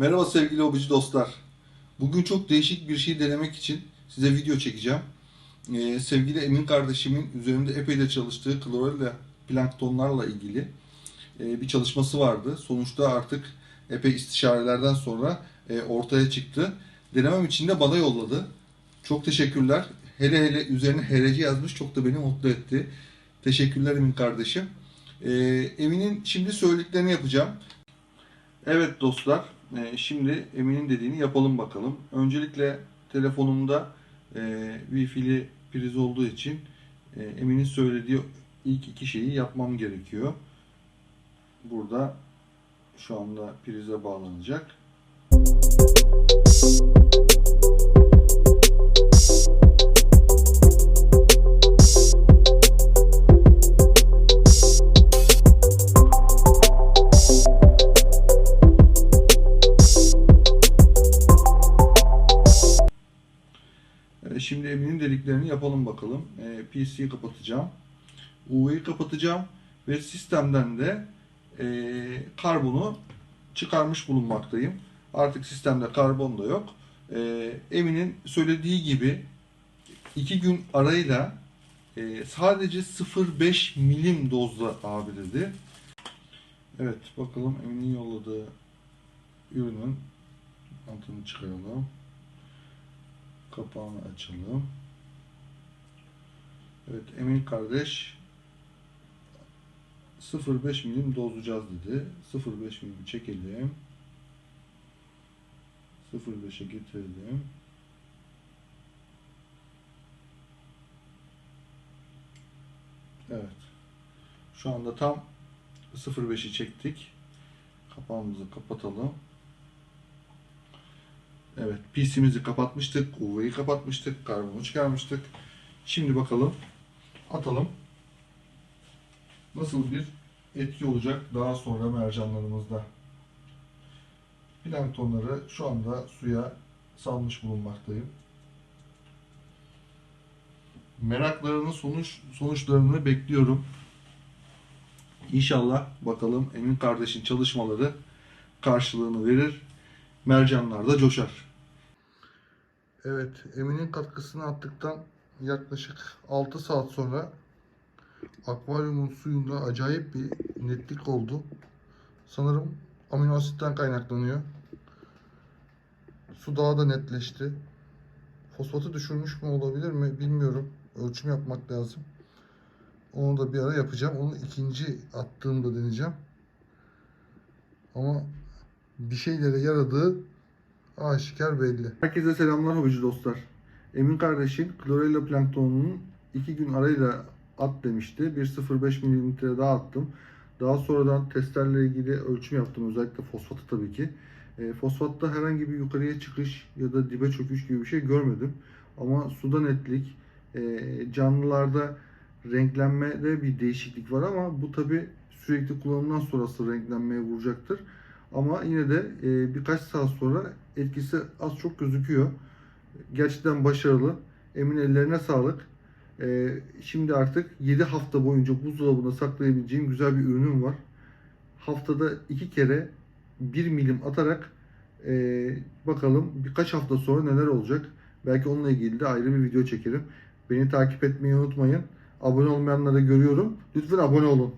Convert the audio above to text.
Merhaba sevgili hobici dostlar. Bugün çok değişik bir şey denemek için size video çekeceğim. Ee, sevgili Emin kardeşimin üzerinde epey de çalıştığı klorella planktonlarla ilgili e, bir çalışması vardı. Sonuçta artık epey istişarelerden sonra e, ortaya çıktı. Denemem için de bana yolladı. Çok teşekkürler. Hele hele üzerine HRC yazmış çok da beni mutlu etti. Teşekkürler Emin kardeşim. Ee, Emin'in şimdi söylediklerini yapacağım. Evet dostlar, e, şimdi Emin'in dediğini yapalım bakalım. Öncelikle telefonumda e, Wi-Fi'li priz olduğu için e, Emin'in söylediği ilk iki şeyi yapmam gerekiyor. Burada şu anda prize bağlanacak. E, Şimdi Emin'in dediklerini yapalım bakalım. E, PC'yi kapatacağım. UV'yi kapatacağım ve sistemden de e, karbonu çıkarmış bulunmaktayım. Artık sistemde karbon da yok. E, Emin'in söylediği gibi iki gün arayla e, sadece 0.5 milim dozda abi dedi. Evet bakalım Emin'in yolladığı ürünün altını çıkaralım. Kapağını açalım. Evet Emin kardeş 0.5 milim dozlayacağız dedi. 0.5 milim çekelim. 0.5'e getirelim. Evet. Şu anda tam 0.5'i çektik. Kapağımızı kapatalım. Evet, PC'mizi kapatmıştık, UV'yi kapatmıştık, karbonu çıkarmıştık. Şimdi bakalım, atalım. Nasıl bir etki olacak daha sonra mercanlarımızda. Planktonları şu anda suya salmış bulunmaktayım. Meraklarının sonuç sonuçlarını bekliyorum. İnşallah bakalım Emin kardeşin çalışmaları karşılığını verir. Mercanlar da coşar. Evet, Emin'in katkısını attıktan yaklaşık 6 saat sonra akvaryumun suyunda acayip bir netlik oldu. Sanırım amino asitten kaynaklanıyor. Su daha da netleşti. Fosfatı düşürmüş mü olabilir mi bilmiyorum. Ölçüm yapmak lazım. Onu da bir ara yapacağım. Onu ikinci attığımda deneyeceğim. Ama bir şeylere yaradığı aşikar belli. Herkese selamlar hobici dostlar. Emin kardeşin klorella planktonunun iki gün arayla at demişti. 1.05 mililitre daha attım. Daha sonradan testlerle ilgili ölçüm yaptım. Özellikle fosfatı tabii ki. E, fosfatta herhangi bir yukarıya çıkış ya da dibe çöküş gibi bir şey görmedim. Ama suda netlik, e, canlılarda renklenmede bir değişiklik var ama bu tabii sürekli kullanımdan sonrası renklenmeye vuracaktır. Ama yine de e, birkaç saat sonra etkisi az çok gözüküyor. Gerçekten başarılı. Emin ellerine sağlık. E, şimdi artık 7 hafta boyunca buzdolabında saklayabileceğim güzel bir ürünüm var. Haftada iki kere 1 milim atarak e, bakalım birkaç hafta sonra neler olacak. Belki onunla ilgili de ayrı bir video çekerim. Beni takip etmeyi unutmayın. Abone olmayanları görüyorum. Lütfen abone olun.